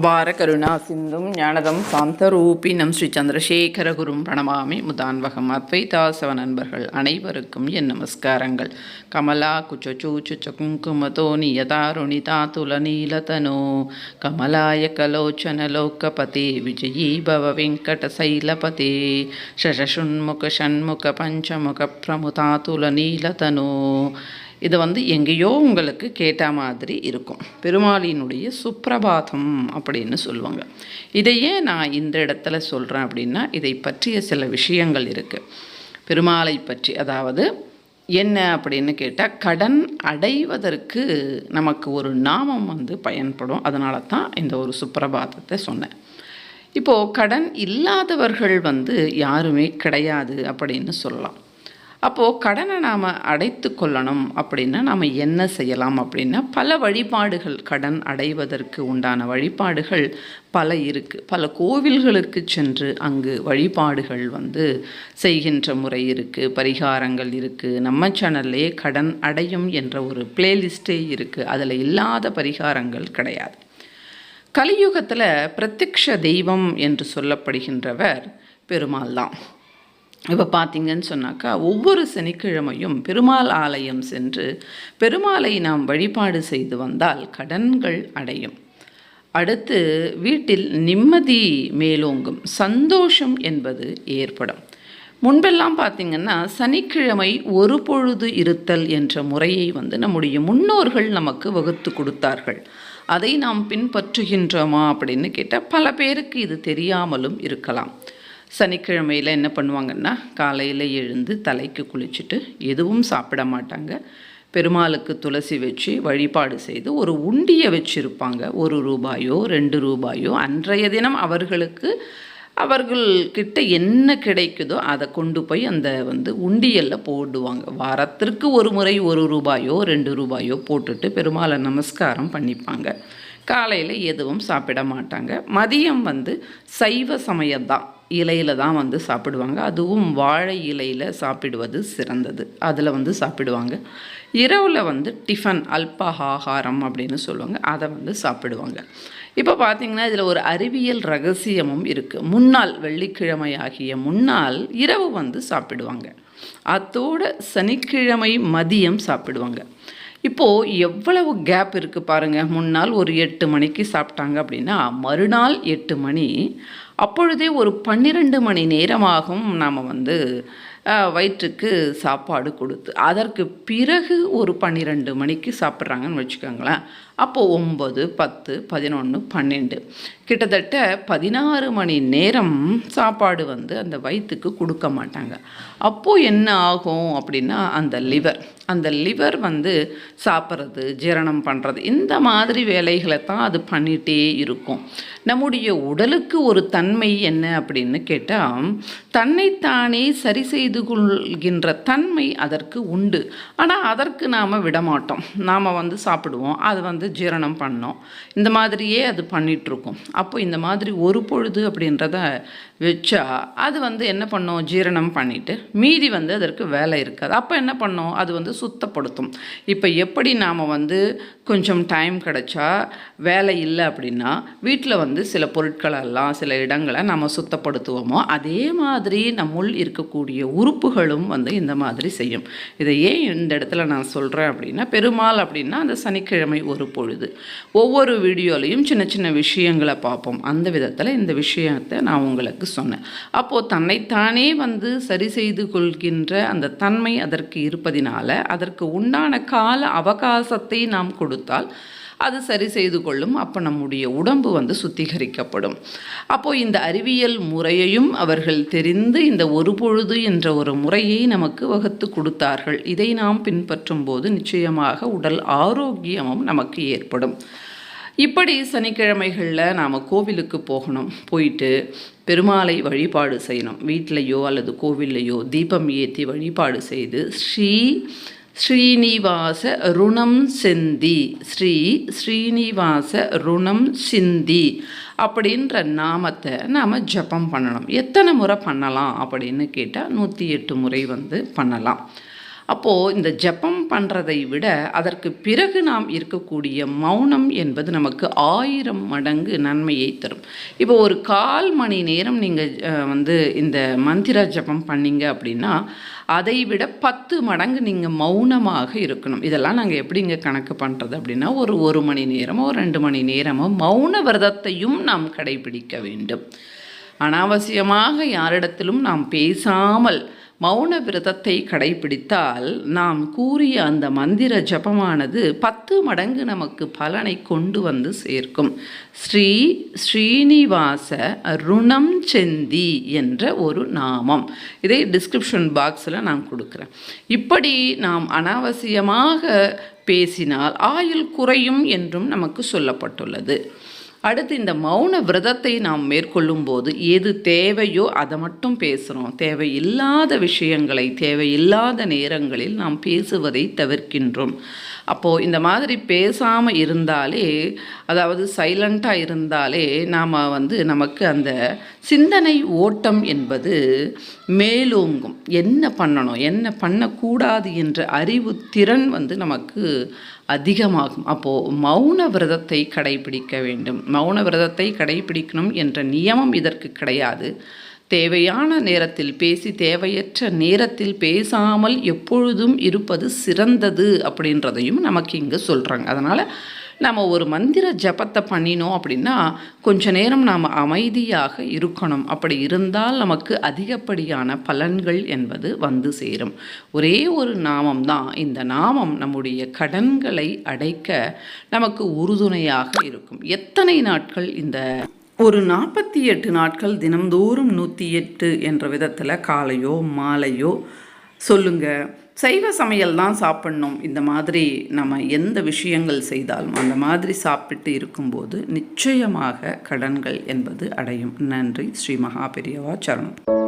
அபார கருணா சிந்தும் ஞானதம் சாந்தரூபினம் ஸ்ரீ சந்திரசேகரகுரும் பிரணமாமி முதான்வகம் அத்வைதாசவ நண்பர்கள் அனைவருக்கும் என் நமஸ்காரங்கள். கமலா குச்சூச்சுச்ச குங்குமதோ நியதாருணிதா துலநீலதனோ கமலாய கலோச்சன லோக்கபதே விஜயீ பவ வெங்கடசைலபதே ஷஷஷுண்முக ஷண்முக பஞ்சமுக பிரமுதா துலநீலதனோ இது வந்து எங்கேயோ உங்களுக்கு கேட்ட மாதிரி இருக்கும். பெருமாளினுடைய சுப்பிரபாதம் அப்படின்னு சொல்லுவாங்க. இதையே நான் இந்த இடத்துல சொல்கிறேன் அப்படின்னா இதை பற்றிய சில விஷயங்கள் இருக்குது பெருமாளை பற்றி அதாவது என்ன அப்படின்னு கேட்டால் கடன் அடைவதற்கு நமக்கு ஒரு நாமம் வந்து பயன்படும். அதனால தான் இந்த ஒரு சுப்பிரபாதத்தை சொன்னேன். இப்போது கடன் இல்லாதவர்கள் வந்து யாருமே கிடையாது அப்படின்னு சொல்லலாம். அப்போது கடனை நாம் அடைத்து கொள்ளணும் அப்படின்னா நாம் என்ன செய்யலாம் அப்படின்னா பல வழிபாடுகள் கடன் அடைவதற்கு உண்டான வழிபாடுகள் பல இருக்குது பல கோவில்களுக்கு சென்று அங்கு வழிபாடுகள் வந்து செய்கின்ற முறை இருக்குது பரிகாரங்கள் இருக்குது நம்ம சேனல்லே கடன் அடையும் என்ற ஒரு பிளேலிஸ்டே இருக்குது அதில் இல்லாத பரிகாரங்கள் கிடையாது. கலியுகத்தில் பிரத்யக்ஷ தெய்வம் என்று சொல்லப்படுகின்றவர் பெருமாள் தான் இப்போ பார்த்தீங்கன்னு சொன்னாக்கா ஒவ்வொரு சனிக்கிழமையும் பெருமாள் ஆலயம் சென்று பெருமாளை நாம் வழிபாடு செய்து வந்தால் கடன்கள் அடையும். அடுத்து வீட்டில் நிம்மதி மேலோங்கும் சந்தோஷம் என்பது ஏற்படும். முன்பெல்லாம் பார்த்திங்கன்னா சனிக்கிழமை ஒரு பொழுது இருத்தல் என்ற முறையை வந்து நம்முடைய முன்னோர்கள் நமக்கு வகுத்து கொடுத்தார்கள். அதை நாம் பின்பற்றுகின்றோமா அப்படின்னு கேட்டால் பல பேருக்கு இது தெரியாமலும் இருக்கலாம். சனிக்கிழமையில் என்ன பண்ணுவாங்கன்னா காலையில் எழுந்து தலைக்கு குளிச்சுட்டு எதுவும் சாப்பிட மாட்டாங்க. பெருமாளுக்கு துளசி வச்சு வழிபாடு செய்து ஒரு உண்டியை வச்சுருப்பாங்க. ஒரு ரூபாயோ ரெண்டு ரூபாயோ. அன்றைய தினம் அவர்களுக்கு அவர்கள்கிட்ட என்ன கிடைக்குதோ அதை கொண்டு போய் அந்த வந்து உண்டியலில் போடுவாங்க. வாரத்திற்கு ஒரு முறை ஒரு ரூபாயோ ரெண்டு ரூபாயோ போட்டுட்டு பெருமாளை நமஸ்காரம் பண்ணிப்பாங்க. காலையில் எதுவும் சாப்பிட மாட்டாங்க. மதியம் வந்து சைவ சமயம்தான். இலையில் தான் வந்து சாப்பிடுவாங்க. அதுவும் வாழை இலையில் சாப்பிடுவது சிறந்தது. அதில் வந்து சாப்பிடுவாங்க. இரவில் வந்து டிஃபன் அல்பஹாகாரம் அப்படின்னு சொல்லுவாங்க. அதை வந்து சாப்பிடுவாங்க. இப்போ பார்த்திங்கன்னா இதில் ஒரு அறிவியல் ரகசியமும் இருக்குது முன்னாள் வெள்ளிக்கிழமை ஆகிய முன்னால் இரவு வந்து சாப்பிடுவாங்க. அத்தோடு சனிக்கிழமை மதியம் சாப்பிடுவாங்க. இப்போது எவ்வளவு கேப் இருக்குது பாருங்கள் முன்னால் ஒரு எட்டு மணிக்கு சாப்பிட்டாங்க அப்படின்னா மறுநாள் எட்டு மணி அப்பொழுதே ஒரு பன்னிரெண்டு மணி நேரமாகும் நாம் வந்து வயிற்றுக்கு சாப்பாடு கொடுத்து அதற்கு பிறகு ஒரு பன்னிரெண்டு மணிக்கு சாப்பிட்றாங்கன்னு வச்சுக்கோங்களேன். அப்போது ஒம்பது பத்து பதினொன்று பன்னெண்டு. கிட்டத்தட்ட பதினாறு மணி நேரம் சாப்பாடு வந்து அந்த வயிற்றுக்கு கொடுக்க மாட்டாங்க. அப்போது என்ன ஆகும் அப்படின்னா அந்த லிவர் அந்த லிவர் வந்து சாப்பிட்றது ஜீரணம் பண்ணுறது இந்த மாதிரி வேலைகளை தான் அது பண்ணிகிட்டே இருக்கும். நம்முடைய உடலுக்கு ஒரு தன்மை என்ன அப்படின்னு கேட்டால் தன்னைத்தானே சரி செய்து செய்து கொள்கின்ற தன்மை அதற்கு உண்டு. ஆனால் அதற்கு நாம் விடமாட்டோம். நாம் வந்து சாப்பிடுவோம். அது வந்து ஜீரணம் பண்ணோம். இந்த மாதிரியே அது பண்ணிகிட்ருக்கோம் அப்போ இந்த மாதிரி ஒரு பொழுது அப்படின்றத வச்சா அது வந்து என்ன பண்ணோம்? ஜீரணம் பண்ணிவிட்டு மீதி வந்து அதற்கு வேலை இருக்காது. அப்போ என்ன பண்ணோம்? அது வந்து சுத்தப்படுத்தும். இப்போ எப்படி நாம் வந்து கொஞ்சம் டைம் கிடச்சா வேலை இல்லை அப்படின்னா வீட்டில் வந்து சில பொருட்களெல்லாம் சில இடங்களை நம்ம சுத்தப்படுத்துவோமோ அதே மாதிரி நம்முள் இருக்கக்கூடிய உறுப்புகளும் வந்து இந்த மாதிரி செய்யும். இதை ஏன் இந்த இடத்துல நான் சொல்கிறேன் அப்படின்னா பெருமாள் அப்படின்னா அந்த சனிக்கிழமை ஒரு பொழுது. ஒவ்வொரு வீடியோலையும் சின்ன சின்ன விஷயங்களை பார்ப்போம். அந்த விதத்தில் இந்த விஷயத்தை நான் உங்களுக்கு சொன்னேன். அப்போது தன்னைத்தானே வந்து சரி செய்து கொள்கின்ற அந்த தன்மை அதற்கு இருப்பதினால அதற்கு உண்டான கால அவகாசத்தை நாம் கொடுத்தால் அது சரி செய்து கொள்ளும். அப்போ நம்முடைய உடம்பு வந்து சுத்திகரிக்கப்படும். அப்போது இந்த அறிவியல் முறையையும் அவர்கள் தெரிந்து இந்த ஒரு பொழுது என்ற ஒரு முறையை நமக்கு வகுத்து கொடுத்தார்கள். இதை நாம் பின்பற்றும் போது நிச்சயமாக உடல் ஆரோக்கியமும் நமக்கு ஏற்படும். இப்படி சனிக்கிழமைகளில் நாம் கோவிலுக்கு போகணும். போயிட்டு பெருமாளை வழிபாடு செய்யணும். வீட்டிலையோ அல்லது கோவில்லையோ தீபம் ஏற்றி வழிபாடு செய்து ஸ்ரீ ஸ்ரீனிவாச ருணம் சிந்தி. ஸ்ரீ ஸ்ரீனிவாச ருணம் சிந்தி அப்படின்ற நாமத்தை நாம் ஜபம் பண்ணணும். எத்தனை முறை பண்ணலாம் அப்படின்னு கேட்டால் நூற்றி எட்டு முறை வந்து பண்ணலாம். அப்போது இந்த ஜெபம் பண்ணுறதை விட அதற்கு பிறகு நாம் இருக்கக்கூடிய மௌனம் என்பது நமக்கு ஆயிரம் மடங்கு நன்மையை தரும். இப்போ ஒரு கால் மணி நேரம் நீங்கள் வந்து இந்த மந்திர ஜெபம் பண்ணீங்க அப்படின்னா அதை விட பத்து மடங்கு நீங்கள் மௌனமாக இருக்கணும். இதெல்லாம் நாங்கள் எப்படிங்க கணக்கு பண்ணுறது அப்படின்னா ஒரு ஒரு மணி நேரமோ ரெண்டு மணி நேரமோ மௌன விரதத்தையும் நாம் கடைபிடிக்க வேண்டும். அனாவசியமாக யாரிடத்திலும் நாம் பேசாமல் மௌன விரதத்தை கடைபிடித்தால் நாம் கூறிய அந்த மந்திர ஜபமானது பத்து மடங்கு நமக்கு பலனை கொண்டு வந்து சேர்க்கும். ஸ்ரீ ஸ்ரீனிவாச ருணம் செந்தி என்ற ஒரு நாமம். இதை டிஸ்கிரிப்ஷன் பாக்ஸில் நான் கொடுக்குறேன். இப்படி நாம் அனாவசியமாக பேசினால் ஆயுள் குறையும் என்றும் நமக்கு சொல்லப்பட்டுள்ளது. அடுத்து இந்த மௌன விரதத்தை நாம் மேற்கொள்ளும் போது எது தேவையோ அதை மட்டும் பேசுகிறோம் தேவையில்லாத விஷயங்களை தேவையில்லாத நேரங்களில் நாம் பேசுவதை தவிர்க்கின்றோம். அப்போது இந்த மாதிரி பேசாமல் இருந்தாலே அதாவது சைலண்ட்டாக இருந்தாலே நாம் வந்து நமக்கு அந்த சிந்தனை ஓட்டம் என்பது மேலோங்கும். என்ன பண்ணணும்? என்ன பண்ணக்கூடாது என்ற அறிவு திறன் வந்து நமக்கு அதிகமாகும். அப்போது மௌன விரதத்தை கடைபிடிக்க வேண்டும். மௌன விரதத்தை கடைபிடிக்கணும் என்ற நியமம் இதற்கு கிடையாது. தேவையான நேரத்தில் பேசி தேவையற்ற நேரத்தில் பேசாமல் எப்பொழுதும் இருப்பது சிறந்தது அப்படின்றதையும் நமக்கு இங்கே சொல்கிறாங்க அதனால் நம்ம ஒரு மந்திர ஜபத்தை பண்ணினோம் அப்படின்னா கொஞ்ச நேரம் நாம் அமைதியாக இருக்கணும். அப்படி இருந்தால் நமக்கு அதிகப்படியான பலன்கள் என்பது வந்து சேரும். ஒரே ஒரு நாமம் தான். இந்த நாமம் நம்முடைய கடன்களை அடைக்க நமக்கு உறுதுணையாக இருக்கும். எத்தனை நாட்கள் இந்த ஒரு நாற்பத்தி எட்டு நாட்கள் தினம்தோறும் நூற்றி எட்டு என்ற விதத்தில் காலையோ மாலையோ சொல்லுங்கள் சைவ சமையல் தான் சாப்பிட்ணும். இந்த மாதிரி நம்ம எந்த விஷயங்கள் செய்தாலும் அந்த மாதிரி சாப்பிட்டு இருக்கும்போது நிச்சயமாக கடன்கள் என்பது அடையும். நன்றி. ஸ்ரீ மகாபெரியவா சரணம்.